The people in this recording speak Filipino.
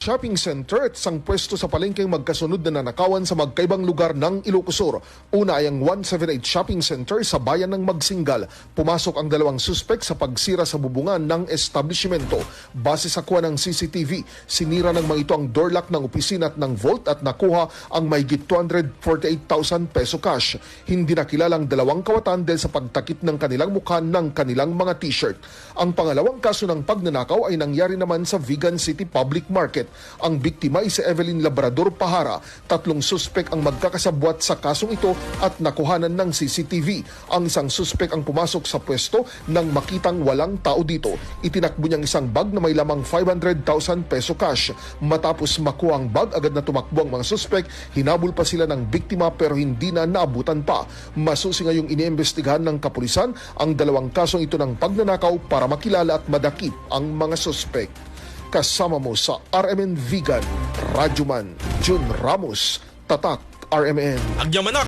shopping center at isang pwesto sa palengkeng magkasunod na nanakawan sa magkaibang lugar ng Ilocos Sur. Una ay ang 178 Shopping Center sa bayan ng Magsingal. Pumasok ang dalawang suspek sa pagsira sa bubungan ng establishmento. Base sa kuha ng CCTV, sinira ng mga ito ang door lock ng opisina at ng vault at nakuha ang mahigit 248,000 peso cash. Hindi nakilalang dalawang kawatan dahil sa pagtakip ng kanilang mukha ng kanilang mga t-shirt. Ang pangalawang kaso ng pagnanakaw ay nangyari naman sa Vigan City Public Market. Ang biktima ay si Evelyn Labrador Pahara. Tatlong suspek ang magkakasabwat sa kasong ito at nakuhanan ng CCTV. Ang isang suspek ang pumasok sa pwesto nang makitang walang tao dito. Itinakbo niyang isang bag na may lamang 500,000 peso cash. Matapos makuha ang bag, agad na tumakbo ang mga suspek. Hinabol pa sila ng biktima pero hindi na naabutan pa. Masusi ngayong iniimbestigahan ng kapulisan ang dalawang kasong ito ng pagnanakaw para makilala at madakip ang mga suspek kasama mo sa RMN Vegan, Radyoman, Jun Ramos, Tatak, RMN. Agyaman na